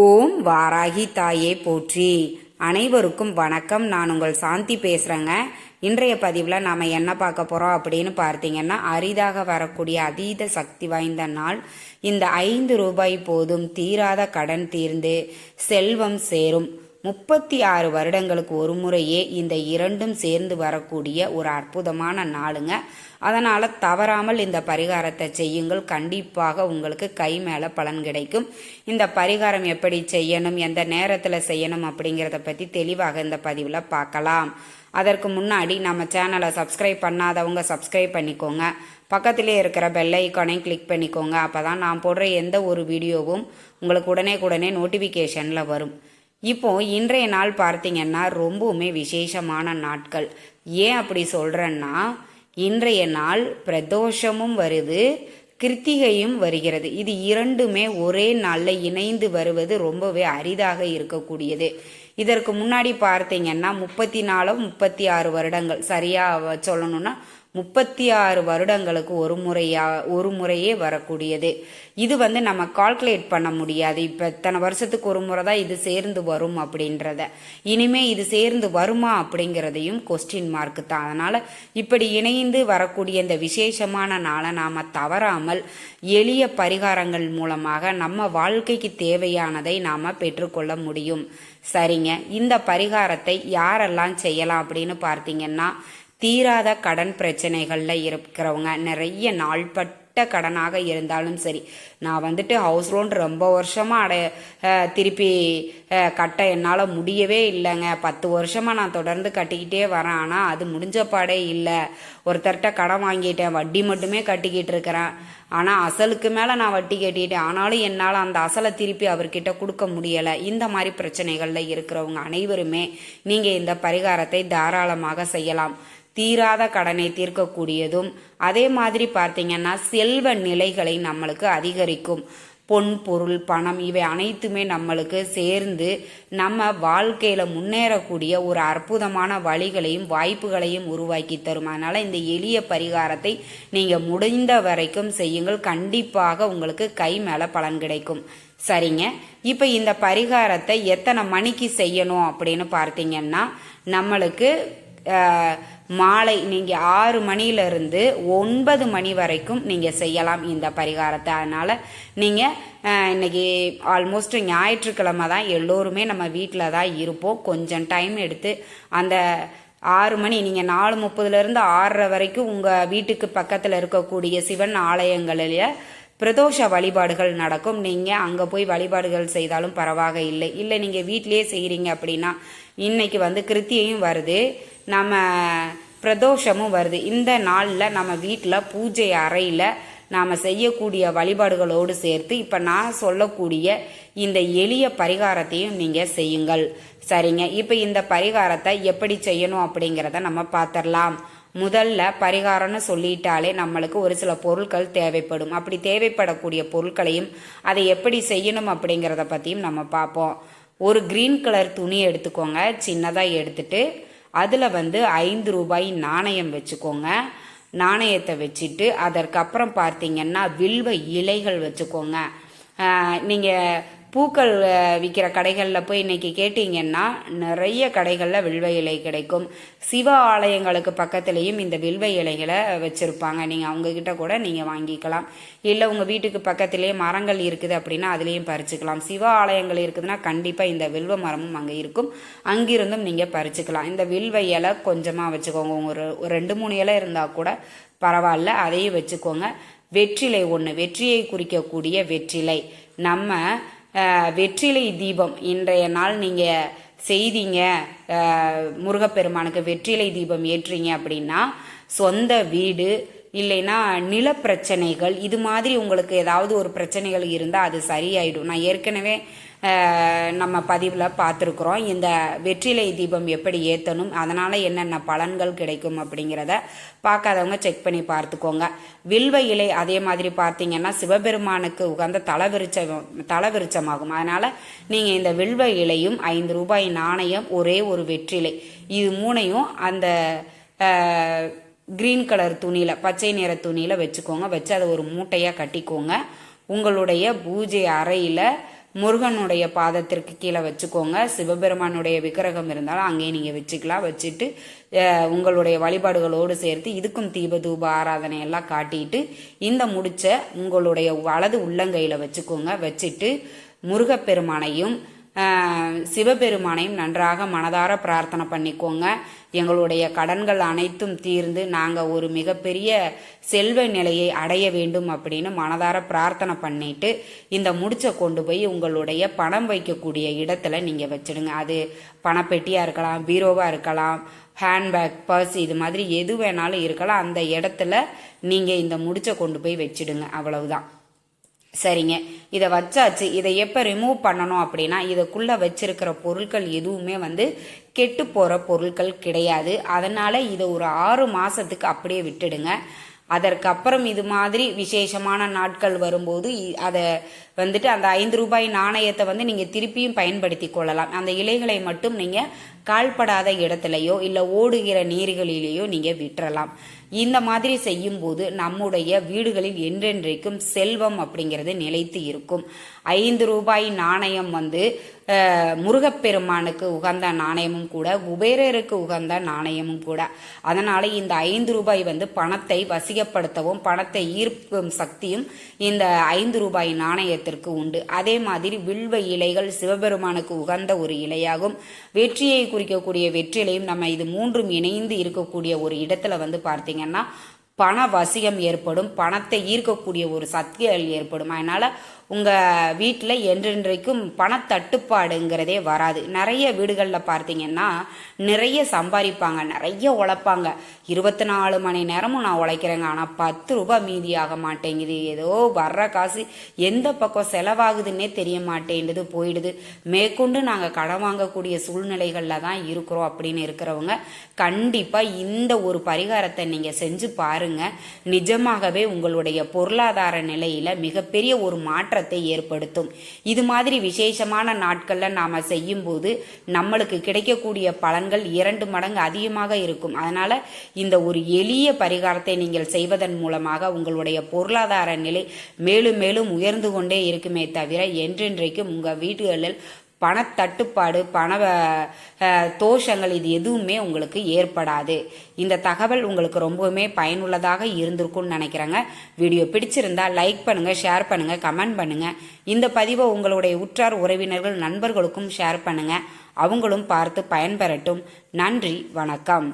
ஓம் வாராகி தாயே போற்றி. அனைவருக்கும் வணக்கம். நான் உங்கள் சாந்தி பேசுகிறேங்க இன்றைய பதிவில் நாம் என்ன பார்க்க போகிறோம் அப்படின்னு பார்த்தீங்கன்னா அரிதாக வரக்கூடிய அதீத சக்தி வாய்ந்த நாள். இந்த ஐந்து ரூபாய் போதும் தீராத கடன் தீர்ந்து செல்வம் சேரும். முப்பத்தி ஆறு வருடங்களுக்கு ஒரு முறையே இந்த இரண்டும் சேர்ந்து வரக்கூடிய ஒரு அற்புதமான நாளுங்க. அதனால் தவறாமல் இந்த பரிகாரத்தை செய்யுங்கள். கண்டிப்பாக உங்களுக்கு கை மேலே பலன் கிடைக்கும். இந்த பரிகாரம் எப்படி செய்யணும் எந்த நேரத்தில் செய்யணும் அப்படிங்கிறத பற்றி தெளிவாக இந்த பதிவில் பார்க்கலாம். அதற்கு முன்னாடி நம்ம சேனலை சப்ஸ்கிரைப் பண்ணாதவங்க சப்ஸ்கிரைப் பண்ணிக்கோங்க. பக்கத்திலே இருக்கிற பெல் ஐக்கானையும் கிளிக் பண்ணிக்கோங்க. அப்போ தான் நான் போடுற எந்த ஒரு வீடியோவும் உங்களுக்கு உடனே உடனே நோட்டிஃபிகேஷனில் வரும். இப்போ இன்றைய நாள் பார்த்தீங்கன்னா ரொம்பவுமே விசேஷமான நாட்கள். ஏன் அப்படி சொல்கிறேன்னா இன்றைய நாள் பிரதோஷமும் வருது கிருத்திகையும் வருகிறது. இது இரண்டுமே ஒரே நாளில் இணைந்து வருவது ரொம்பவே அரிதாக இருக்கக்கூடியது. இதற்கு முன்னாடி பார்த்தீங்கன்னா முப்பத்தி நாலோ முப்பத்தி ஆறு வருடங்கள். சரியாக சொல்லணும்னா முப்பத்தி ஆறு வருடங்களுக்கு ஒரு முறையா ஒரு முறையே வரக்கூடியது. இது வந்து நம்ம கால்குலேட் பண்ண முடியாது. இப்போ இத்தனை வருஷத்துக்கு ஒரு முறை தான் இது சேர்ந்து வரும் அப்படின்றத. இனிமே இது சேர்ந்து வருமா அப்படிங்கிறதையும் கொஸ்டின் மார்க்கு தான். அதனால் இப்படி இணைந்து வரக்கூடிய இந்த விசேஷமான நாளை நாம் தவறாமல் எளிய பரிகாரங்கள் மூலமாக நம்ம வாழ்க்கைக்கு தேவையானதை நாம் பெற்றுக்கொள்ள முடியும். சரிங்க. இந்த பரிகாரத்தை யாரெல்லாம் செய்யலாம் அப்படின்னு பார்த்தீங்கன்னா தீராத கடன் பிரச்சனைகளில் இருக்கிறவங்க நிறைய நாள்பட்ட கடனாக இருந்தாலும் சரி நான் வந்துட்டு ஹவுஸ் லோன் ரொம்ப வருஷமாக அடைய திருப்பி கட்ட என்னால் முடியவே இல்லைங்க. பத்து வருஷமாக நான் தொடர்ந்து கட்டிக்கிட்டே வரேன். ஆனால் அது முடிஞ்ச பாடே இல்லை. ஒருத்தர்கிட்ட கடன் வாங்கிட்டேன். வட்டி மட்டுமே கட்டிக்கிட்டு இருக்கிறேன். ஆனால் அசலுக்கு மேலே நான் வட்டி கட்டிட்டேன். ஆனாலும் என்னால் அந்த அசலை திருப்பி அவர்கிட்ட கொடுக்க முடியலை. இந்த மாதிரி பிரச்சனைகளில் இருக்கிறவங்க அனைவருமே நீங்கள் இந்த பரிகாரத்தை தாராளமாக செய்யலாம். தீராத கடனை தீர்க்கக்கூடியதும் அதே மாதிரி பார்த்தீங்கன்னா செல்வ நிலைகளை நம்மளுக்கு அதிகரிக்கும். பொன் பொருள் பணம் இவை அனைத்துமே நம்மளுக்கு சேர்ந்து நம்ம வாழ்க்கையில் முன்னேறக்கூடிய ஒரு அற்புதமான வழிகளையும் வாய்ப்புகளையும் உருவாக்கி தரும். அதனால் இந்த எளிய பரிகாரத்தை நீங்கள் முடிந்த வரைக்கும் செய்யுங்கள். கண்டிப்பாக உங்களுக்கு கை மேலே பலன் கிடைக்கும். சரிங்க? இப்போ இந்த பரிகாரத்தை எத்தனை மணிக்கு செய்யணும் அப்படின்னு பார்த்தீங்கன்னா நம்மளுக்கு மாலை நீங்கள் ஆறு மணியிலிருந்து ஒன்பது மணி வரைக்கும் நீங்கள் செய்யலாம் இந்த பரிகாரத்தை. அதனால் நீங்கள் இன்னைக்கு ஆல்மோஸ்ட் ஞாயிற்றுக்கிழமை தான் எல்லோருமே நம்ம வீட்டில் தான் இருப்போம். கொஞ்சம் டைம் எடுத்து அந்த ஆறு மணி நீங்கள் நாலு முப்பதுலேருந்து ஆறரை வரைக்கும் உங்கள் வீட்டுக்கு பக்கத்தில் இருக்கக்கூடிய சிவன் ஆலயங்களில் பிரதோஷ வழிபாடுகள் நடக்கும். நீங்கள் அங்கே போய் வழிபாடுகள் செய்தாலும் பரவாக இல்லை. இல்லை நீங்கள் வீட்டிலேயே செய்கிறீங்க அப்படின்னா இன்னைக்கு வந்து கிருத்தியையும் வருது. நம்ம பிரதோஷமும் வருது. இந்த நாளில் நம்ம வீட்டில் பூஜை அறையில் நாம் செய்யக்கூடிய வழிபாடுகளோடு சேர்த்து இப்போ நான் சொல்லக்கூடிய இந்த எளிய பரிகாரத்தையும் நீங்கள் செய்யுங்கள். சரிங்க. இப்போ இந்த பரிகாரத்தை எப்படி செய்யணும் அப்படிங்கிறத நம்ம பார்த்துடலாம் முதல்ல பரிகாரம்னு சொல்லிட்டாலே நம்மளுக்கு ஒரு சில பொருட்கள் தேவைப்படும். அப்படி தேவைப்படக்கூடிய பொருட்களையும் அதை எப்படி செய்யணும் அப்படிங்கிறத பற்றியும் நம்ம பார்ப்போம் ஒரு க்ரீன் கலர் துணி எடுத்துக்கோங்க. சின்னதாக எடுத்துட்டு அதில் வந்து ஐந்து ரூபாய் நாணயம் வச்சுக்கோங்க. நாணயத்தை வச்சுட்டு அதற்கப்புறம் பார்த்தீங்கன்னா வில்வ இலைகள் வச்சுக்கோங்க. நீங்கள் பூக்கள் விற்கிற கடைகளில் போய் இன்றைக்கி கேட்டிங்கன்னா நிறைய கடைகளில் வில்வ இலை கிடைக்கும். சிவ ஆலயங்களுக்கு பக்கத்துலேயும் இந்த வில்வ இலைகளை வச்சுருப்பாங்க. நீங்கள் அவங்கக்கிட்ட கூட நீங்கள் வாங்கிக்கலாம். இல்லை உங்கள் வீட்டுக்கு பக்கத்துலேயே மரங்கள் இருக்குது அப்படின்னா அதுலேயும் பறிச்சுக்கலாம். சிவ ஆலயங்கள் இருக்குதுன்னா கண்டிப்பாக இந்த வில்வ மரமும் அங்கே இருக்கும். அங்கிருந்தும் நீங்கள் பறிச்சுக்கலாம். இந்த வில்வ இலை கொஞ்சமாக வச்சுக்கோங்க. ஒரு ஒரு ரெண்டு மூணு இலை இருந்தால் கூட பரவாயில்ல. அதையும் வச்சுக்கோங்க. வெற்றிலை ஒன்று வெற்றியை குறிக்கக்கூடிய வெற்றிலை. நம்ம வெற்றிலை தீபம். இன்றைய நாள் நீங்கள் செய்தீங்க. முருகப்பெருமானுக்கு வெற்றிலை தீபம் ஏற்றீங்க அப்படின்னா சொந்த வீடு இல்லைன்னா நில பிரச்சனைகள் இது மாதிரி உங்களுக்கு ஏதாவது ஒரு பிரச்சனைகள் இருந்தால் அது சரியாயிடும். நான் ஏற்கனவே நம்ம பதிவில் பார்த்துருக்குறோம். இந்த வெற்றிலை தீபம் எப்படி ஏற்றணும் அதனால் என்னென்ன பலன்கள் கிடைக்கும் அப்படிங்கிறத பார்க்காதவங்க செக் பண்ணி பார்த்துக்கோங்க. வில்வ இலை அதே மாதிரி பார்த்தீங்கன்னா சிவபெருமானுக்கு உகந்த தலவிருச்சம் தலவிருச்சமாகும். அதனால் நீங்கள் இந்த வில்வ இலையும் ஐந்து ரூபாய் நாணயம் ஒரே ஒரு வெற்றிலை இது மூணையும் அந்த க்ரீன் கலர் துணியில் பச்சை நிற துணியில் வச்சுக்கோங்க. வச்சு அதை ஒரு மூட்டையாக கட்டிக்கோங்க. உங்களுடைய பூஜை அறையில் முருகனுடைய பாதத்திற்கு கீழே வச்சுக்கோங்க. சிவபெருமானுடைய விக்கிரகம் இருந்தாலும் அங்கேயே நீங்கள் வச்சுக்கலாம். வச்சுட்டு உங்களுடைய வழிபாடுகளோடு சேர்த்து இதுக்கும் தீப தூப ஆராதனை எல்லாம் காட்டிட்டு இந்த முடிச்ச உங்களுடைய வலது உள்ளங்கையில் வச்சுக்கோங்க. வச்சுட்டு முருகப்பெருமானையும் சிவபெருமானையும் நன்றாக மனதார பிரார்த்தனை பண்ணிக்கோங்க. எங்களுடைய கடன்கள் அனைத்தும் தீர்ந்து நாங்கள் ஒரு மிகப்பெரிய செல்வ நிலையை அடைய வேண்டும் அப்படின்னு மனதார பிரார்த்தனை பண்ணிட்டு இந்த முடிச்சை கொண்டு போய் உங்களுடைய பணம் வைக்கக்கூடிய இடத்துல நீங்கள் வச்சிடுங்க. அது பணப்பெட்டியாக இருக்கலாம் பீரோவாக இருக்கலாம் ஹேண்ட்பேக் பர்ஸ் இது மாதிரி எது வேணாலும் இருக்கலாம். அந்த இடத்துல நீங்கள் இந்த முடிச்சை கொண்டு போய் வச்சிடுங்க. அவ்வளவுதான். சரிங்க. இதை வச்சாச்சு. இதை எப்போ ரிமூவ் பண்ணணும் அப்படின்னா இதுக்குள்ளே வச்சிருக்கிற பொருட்கள் எதுவுமே வந்து கெட்டு போகிற பொருட்கள் கிடையாது. அதனால் இதை ஒரு ஆறு மாதத்துக்கு அப்படியே விட்டுடுங்க. அதற்கப்புறம் இது மாதிரி விசேஷமான நாட்கள் வரும்போது இ- அதை வந்துட்டு அந்த ஐந்து ரூபாய் நாணயத்தை வந்து நீங்கள் திருப்பியும் பயன்படுத்தி கொள்ளலாம். அந்த இலைகளை மட்டும் நீங்கள் கால்படாத இடத்துலையோ இல்லை ஓடுகிற நீர்களிலேயோ நீங்கள் விட்டுறலாம். இந்த மாதிரி செய்யும்போது நம்முடைய வீடுகளில் என்றென்றைக்கும் செல்வம் அப்படிங்கிறது நிலைத்து இருக்கும். ஐந்து ரூபாய் நாணயம் வந்து முருகப்பெருமானுக்கு உகந்த நாணயமும் கூட குபேரருக்கு உகந்த நாணயமும் கூட. அதனால இந்த ஐந்து ரூபாய் வந்து பணத்தை வசிகப்படுத்தவும் பணத்தை ஈர்க்கும் சக்தியும் இந்த ஐந்து ரூபாய் நாணயத்திற்கு உண்டு. அதே மாதிரி வில்வ இலைகள் சிவபெருமானுக்கு உகந்த ஒரு இலையாகும். வெற்றியை குறிக்கக்கூடிய வெற்றிலையும் நம்ம இது மூன்றும் இணைந்து இருக்கக்கூடிய ஒரு இடத்துல வந்து பார்த்தீங்கன்னா பண வசியம் ஏற்படும் பணத்தை ஈர்க்கக்கூடிய ஒரு சக்திகள் ஏற்படும். அதனால உங்கள் வீட்டில் என்றென்றைக்கும் பணத்தட்டுப்பாடுங்கிறதே வராது. நிறைய வீடுகளில் பார்த்தீங்கன்னா நிறைய சம்பாதிப்பாங்க நிறைய உழைப்பாங்க. இருபத்தி நாலு மணி நேரமும் நான் உழைக்கிறேங்க. ஆனால் பத்து ரூபாய் மீதி ஆக மாட்டேங்குது. ஏதோ வர்ற காசு எந்த பக்கம் செலவாகுதுன்னே தெரிய மாட்டேங்குது போயிடுது. மேற்கொண்டு நாங்கள் கடன் வாங்கக்கூடிய சூழ்நிலைகளில் தான் இருக்கிறோம் அப்படின்னு இருக்கிறவங்க கண்டிப்பாக இந்த ஒரு பரிகாரத்தை நீங்கள் செஞ்சு பாருங்க. நிஜமாகவே உங்களுடைய பொருளாதார நிலையில் மிகப்பெரிய ஒரு மாற்றத்தை ஏற்படுத்தும். இது மாதிரி விசேஷமான நாட்களில் நாம் செய்யும்போது நம்மளுக்கு கிடைக்கக்கூடிய பலன்கள் இரண்டு மடங்கு அதிகமாக இருக்கும். அதனால் இந்த ஒரு எளிய பரிகாரத்தை நீங்கள் செய்வதன் மூலமாக உங்களுடைய பொருளாதார நிலை மேலும் மேலும் உயர்ந்து கொண்டே இருக்குமே தவிர என்றென்றைக்கும் உங்கள் வீடுகளில் பணத்தட்டுப்பாடு பண தோஷங்கள் இது எதுவுமே உங்களுக்கு ஏற்படாது. இந்த தகவல் உங்களுக்கு ரொம்பவுமே பயனுள்ளதாக இருந்திருக்கும்னு நினைக்கிறேங்க. வீடியோ பிடிச்சிருந்தா லைக் பண்ணுங்கள் ஷேர் பண்ணுங்கள் கமெண்ட் பண்ணுங்கள் இந்த பதிவை உங்களுடைய உற்றார் உறவினர்கள் நண்பர்களுக்கும் ஷேர் பண்ணுங்கள் அவங்களும் பார்த்து பயன்பெறட்டும். நன்றி வணக்கம்.